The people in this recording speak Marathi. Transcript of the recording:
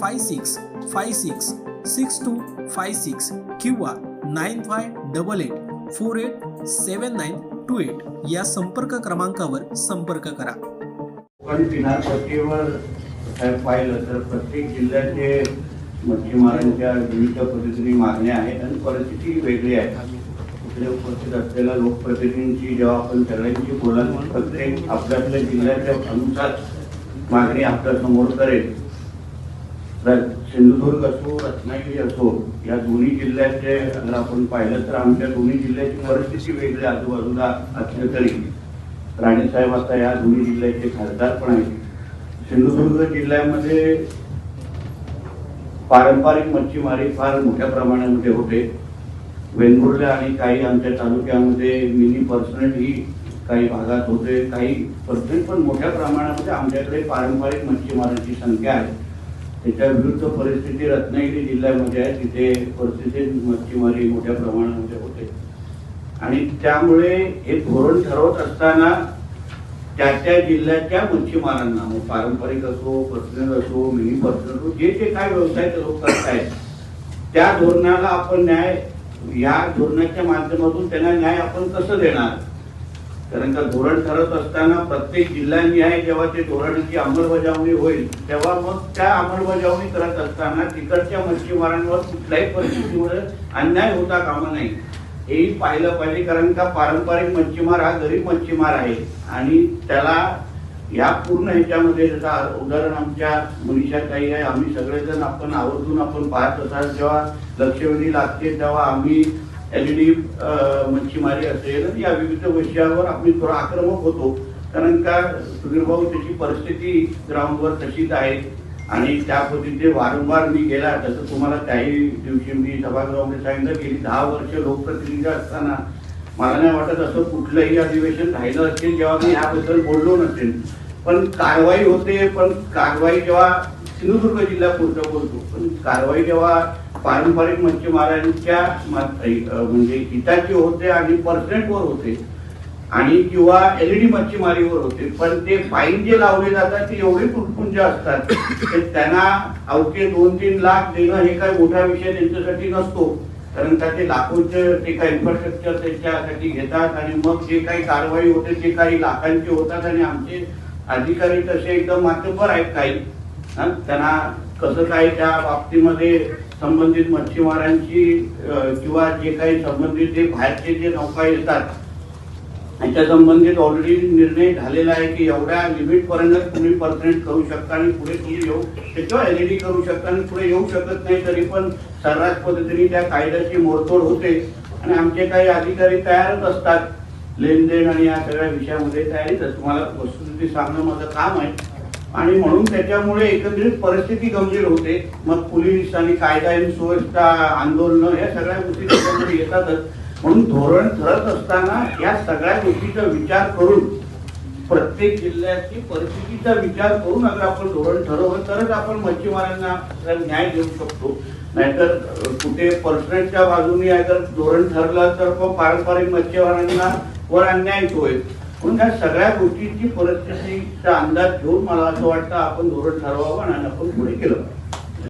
five six five six six two five six किंवा nine five double eight four eight seven nine two eight या संपर्क क्रमांकावर संपर्क करा. पण किनारपट्टीवर साहेब पाहिलं तर प्रत्येक जिल्ह्याचे मच्छीमारांच्या विविध पद्धतीने मागण्या आहेत आणि परिस्थिती वेगळी आहे. इकडे उपस्थित असलेल्या लोकप्रतिनिधींची जेव्हा आपण सगळ्यांची बोलाल प्रत्येक आपल्या आपल्या जिल्ह्याच्या अनुसार मागणी आपल्यासमोर करेल. सिंधुदुर्ग असो रत्नागिरी असो या दोन्ही जिल्ह्याचे जर आपण पाहिलं तर आमच्या दोन्ही जिल्ह्याची परिस्थिती वेगळी आजूबाजूला असली तरी. राणेसाहेब आता या दोन्ही जिल्ह्याचे खासदार पण आहेत. सिंधुदुर्ग जिल्ह्यामध्ये पारंपरिक मच्छीमारी फार मोठ्या प्रमाणामध्ये होते. वेंगुर्ल्या आणि काही आमच्या तालुक्यामध्ये मिनी पर्सनल ही काही भागात होते. काही पर्सेंट पण मोठ्या प्रमाणामध्ये आमच्याकडे पारंपरिक मच्छीमारांची संख्या आहे. त्याच्या विरुद्ध परिस्थिती रत्नागिरी जिल्ह्यामध्ये आहे तिथे परिस्थिती मच्छीमारी मोठ्या प्रमाणामध्ये होते. आणि त्यामुळे हे धोरण ठरवत असताना त्या त्या जिल्ह्याच्या मच्छीमारांना मग पारंपरिक असो पर्सनल असो मिनी पर्सनल असो जे जे काय व्यवसाय लोक करतायत त्या धोरणाला आपण न्याय या धोरणाच्या माध्यमातून त्यांना न्याय आपण कसं देणार? कारण का धोरण ठरत असताना प्रत्येक जिल्ह्यांनी आहे जेव्हा ते धोरणाची अंमलबजावणी होईल तेव्हा मग त्या अंमलबजावणी करत असताना तिकडच्या मच्छीमारांवर कुठल्याही परिस्थितीमुळे अन्याय होता कामा नाही हेही पाहिलं पाहिजे कारण का पारंपरिक मच्छीमार हा गरीब मच्छीमार आहे. आणि त्याला या पूर्ण ह्याच्यामध्ये जसं उदाहरण आमच्या मनीषा काही आहे आम्ही सगळेजण आपण आवर्जून आपण पाहत असाल जेव्हा लक्षवेधी लागते तेव्हा आम्ही एल डी मच्छीमारी असेल या विविध विषयावर आम्ही थोडा आक्रमक होतो. कारण का सुधीर भाऊ त्याची परिस्थिती ग्राउंडवर तशीच आहे. आणि त्या पद्धतीने वारंवार मी गेला. तसं तुम्हाला त्याही दिवशी मी सभागृहामध्ये सांगितलं गेली दहा वर्ष लोकप्रतिनिधी असताना मला नाही वाटत असं कुठलंही अधिवेशन राहिलं असेल जेव्हा मी याबद्दल बोललो नसेल. पण कारवाई होते पण कारवाई जेव्हा सिंधुदुर्ग जिल्ह्यापुरतं बोलतो पण कारवाई जेव्हा पारंपरिक मच्छीमारांच्या म्हणजे हिताची होते आणि पर्सेंटवर होते. आणि किंवा एलईडी मच्छीमारीवर होते. पण ते फाईन जे लावले जातात ते एवढे तुटपुंज असतात की त्यांना अवघे दोन तीन लाख देणं हे काही मोठा विषय त्यांच्यासाठी नसतो. कारण का ते लाखोचे ते काही इन्फ्रास्ट्रक्चर त्यांच्यासाठी घेतात आणि मग जे काही कारवाई होते ते काही लाखांचे होतात आणि आमचे अधिकारी तसे एकदम माध्यमपर आहेत काही. त्यांना कसं काय त्या बाबतीमध्ये संबंधित मच्छीमारांची किंवा जे काही संबंधित जे बाहेरचे जे नौका येतात याच्या संबंधित ऑलरेडी निर्णय झालेला आहे की एवढ्या लिमिट पर्यंत तुम्ही परसेंट करू शकता आणि पुढे तुम्ही येऊ त्याच्यावर डी करू शकता आणि पुढे येऊ शकत नाही तरी पण सर्रास पद्धतीने त्या कायद्याची मोडतोड होते. आणि आमचे काही अधिकारी तयारच असतात. लेनदेन आणि या सगळ्या विषयामध्ये तयारीच तुम्हाला वस्तुस्थिती सांगणं माझं काम आहे. आणि म्हणून त्याच्यामुळे एकंदरीत परिस्थिती गंभीर होते. मग पोलीस आणि कायदा आणि सुव्यवस्था आंदोलन या सगळ्या गोष्टी त्याच्यामध्ये येतातच. म्हणून धोरण ठरत असताना या सगळ्या गोष्टीचा विचार करून प्रत्येक जिल्ह्याची परिस्थितीचा विचार करून अगर आपण धोरण ठरवलं तरच आपण मच्छीमारांना न्याय देऊ शकतो. नाहीतर कुठे पर्सनलच्या बाजूने अगर धोरण ठरलं तर मग पारंपरिक मच्छीमारांना वर अन्याय होईल. म्हणून ह्या सगळ्या गोष्टींची परिस्थितीचा अंदाज घेऊन मला असं वाटतं आपण धोरण ठरवावं आणि आपण पुढे केलं पाहिजे.